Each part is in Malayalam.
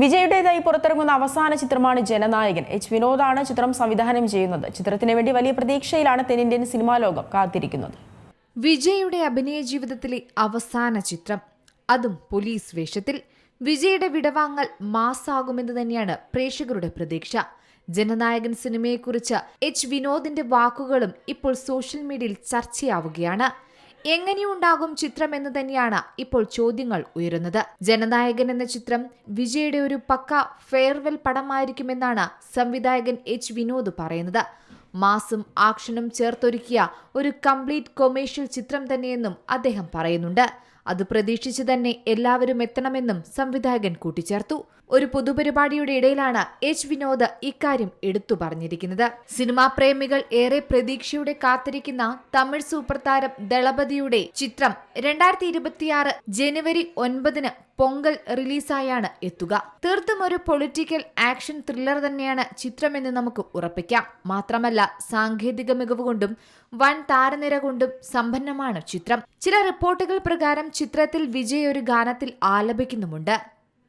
വിജയുടേതായി പുറത്തിറങ്ങുന്ന അവസാന ചിത്രമാണ് ജനനായകൻ. എച്ച്. വിനോദാണ് ചിത്രം സംവിധാനം ചെയ്യുന്നത്. ചിത്രത്തിന് വേണ്ടി വലിയ പ്രതീക്ഷയിലാണ് തെന്നിന്ത്യൻ സിനിമാ ലോകം കാത്തിരിക്കുന്നത്. വിജയുടെ അഭിനയ ജീവിതത്തിലെ അവസാന ചിത്രം. അതും പോലീസ് വേഷത്തിൽ. വിജയുടെ വിടവാങ്ങൽ മാസാകുമെന്ന് തന്നെയാണ് പ്രേക്ഷകരുടെ പ്രതീക്ഷ. ജനനായകൻ സിനിമയെക്കുറിച്ച് എച്ച്. വിനോദിന്റെ വാക്കുകളും ഇപ്പോൾ സോഷ്യൽ മീഡിയയിൽ ചർച്ചയാവുകയാണ്. എങ്ങനെയുണ്ടാകും ചിത്രം എന്ന് തന്നെയാണ് ഇപ്പോൾ ചോദ്യങ്ങൾ ഉയരുന്നത്. ജനനായകൻ എന്ന ചിത്രം വിജയുടെ ഒരു പക്ക ഫെയർവെൽ പടമായിരിക്കുമെന്നാണ് സംവിധായകൻ എച്ച് വിനോദ് പറയുന്നത്. മാസും ആക്ഷനും ചേർത്തൊരുക്കിയ ഒരു കംപ്ലീറ്റ് കൊമേഴ്ഷ്യൽ ചിത്രം തന്നെയെന്നും അദ്ദേഹം പറയുന്നുണ്ട്. അത് പ്രതീക്ഷിച്ച് തന്നെ എല്ലാവരും എത്തണമെന്നും സംവിധായകൻ കൂട്ടിച്ചേർത്തു. ഒരു പൊതുപരിപാടിയുടെ ഇടയിലാണ് എച്ച് വിനോദ് ഇക്കാര്യം എടുത്തു പറഞ്ഞിരിക്കുന്നത്. സിനിമാ പ്രേമികൾ ഏറെ പ്രതീക്ഷയോടെ കാത്തിരിക്കുന്ന തമിഴ് സൂപ്പർ താരം ദളപതിയുടെ ചിത്രം രണ്ടായിരത്തി ഇരുപത്തിയാറ് ജനുവരി ഒൻപതിന് പൊങ്കൽ റിലീസായാണ് എത്തുക. തീർത്തും ഒരു പൊളിറ്റിക്കൽ ആക്ഷൻ ത്രില്ലർ തന്നെയാണ് ചിത്രമെന്ന് നമുക്ക് ഉറപ്പിക്കാം. മാത്രമല്ല സാങ്കേതിക മികവ് കൊണ്ടും വൻ താരനിര കൊണ്ടും സമ്പന്നമാണ് ചിത്രം. ചില റിപ്പോർട്ടുകൾ പ്രകാരം ചിത്രത്തിൽ വിജയ് ഒരു ഗാനത്തിൽ ആലപിക്കുന്നുമുണ്ട്.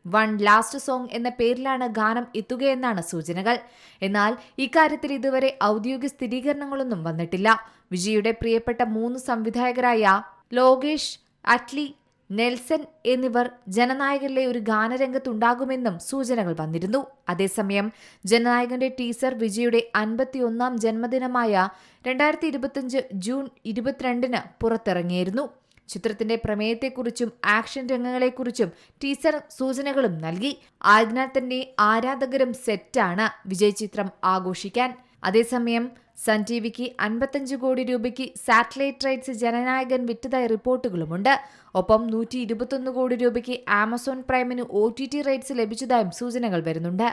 വൺ ലാസ്റ്റ് സോങ് എന്ന പേരിലാണ് ഗാനം എത്തുകയെന്നാണ് സൂചനകൾ. എന്നാൽ ഇക്കാര്യത്തിൽ ഇതുവരെ ഔദ്യോഗിക സ്ഥിരീകരണങ്ങളൊന്നും വന്നിട്ടില്ല. വിജയുടെ പ്രിയപ്പെട്ട മൂന്ന് സംവിധായകരായ ലോകേഷ് അറ്റ്ലി നെൽസൺ എന്നിവർ ജനനായകനിലെ ഒരു ഗാനരംഗത്തുണ്ടാകുമെന്നും സൂചനകൾ വന്നിരുന്നു. അതേസമയം ജനനായകന്റെ ടീസർ വിജയുടെ അൻപത്തിയൊന്നാം ജന്മദിനമായ രണ്ടായിരത്തി ഇരുപത്തിയഞ്ച് ജൂൺ ഇരുപത്തിരണ്ടിന് പുറത്തിറങ്ങിയിരുന്നു. ചിത്രത്തിന്റെ പ്രമേയത്തെക്കുറിച്ചും ആക്ഷൻ രംഗങ്ങളെക്കുറിച്ചും ടീസർ സൂചനകളും നൽകി. ആയതിനാൽ തന്നെ ആരാധകരും സെറ്റാണ് വിജയ് ചിത്രം ആഘോഷിക്കാൻ. അതേസമയം സൺ ടി വിക്ക് അൻപത്തഞ്ച് കോടി രൂപയ്ക്ക് സാറ്റലൈറ്റ് റൈറ്റ്സ് ജനനായകൻ വിറ്റതായി റിപ്പോർട്ടുകളുമുണ്ട്. ഒപ്പം നൂറ്റി ഇരുപത്തൊന്ന് കോടി രൂപയ്ക്ക് ആമസോൺ പ്രൈമിന് ഒ ടി ടി റൈറ്റ്സ് ലഭിച്ചതായും സൂചനകൾ വരുന്നുണ്ട്.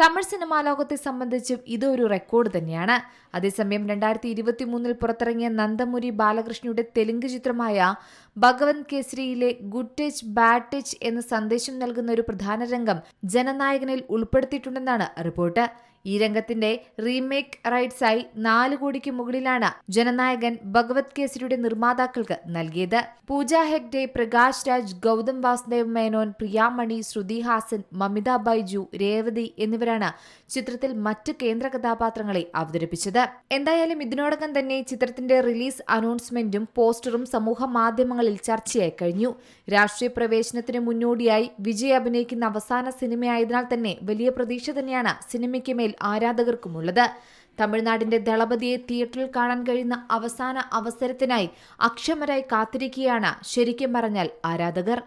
തമിഴ് സിനിമാ ലോകത്തെ സംബന്ധിച്ചും ഇതൊരു റെക്കോർഡ് തന്നെയാണ്. അതേസമയം രണ്ടായിരത്തി ഇരുപത്തി മൂന്നിൽ പുറത്തിറങ്ങിയ നന്ദമുരി ബാലകൃഷ്ണയുടെ തെലുങ്ക് ചിത്രമായ ഭഗവന്ത് കേസരിയിലെ ഗുഡ് ടച്ച് ബാഡ് ടച്ച് എന്ന സന്ദേശം നൽകുന്ന ഒരു പ്രധാന രംഗം ജനനായകനിൽ ഉൾപ്പെടുത്തിയിട്ടുണ്ടെന്നാണ് റിപ്പോർട്ട്. ഈ രംഗത്തിന്റെ റീമേക്ക് റൈറ്റ്സായി നാല് കോടിക്ക് മുകളിലാണ് ജനനായകൻ ഭഗവത് കേസരിയുടെ നിർമ്മാതാക്കൾക്ക് നൽകിയത്. പൂജ ഹെഗ്ഡെ പ്രകാശ് രാജ് ഗൗതം വാസുദേവ് മേനോൻ പ്രിയാമണി ശ്രുതി ഹാസൻ മമിത ബൈജു രേവതി എന്നിവരാണ് ചിത്രത്തിൽ മറ്റ് കേന്ദ്ര കഥാപാത്രങ്ങളെ അവതരിപ്പിച്ചത്. എന്തായാലും ഇതിനോടകം തന്നെ ചിത്രത്തിന്റെ റിലീസ് അനൗൺസ്മെന്റും പോസ്റ്ററും സമൂഹ മാധ്യമങ്ങളിൽ ചർച്ചയായി കഴിഞ്ഞു. രാഷ്ട്രീയ പ്രവേശനത്തിന് മുന്നോടിയായി വിജയ് അഭിനയിക്കുന്ന അവസാന സിനിമയായതിനാൽ തന്നെ വലിയ പ്രതീക്ഷ തന്നെയാണ് സിനിമയ്ക്ക് മേൽ ആരാധകർക്കുമുള്ളത്. തമിഴ്നാടിന്റെ ദളപതിയെ തിയേറ്ററിൽ കാണാൻ കഴിയുന്ന അവസാന അവസരത്തിനായി അക്ഷമരായി കാത്തിരിക്കുകയാണ് ശരിക്കും പറഞ്ഞാൽ ആരാധകർ.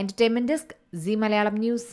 Entertainment desk Zee Malayalam news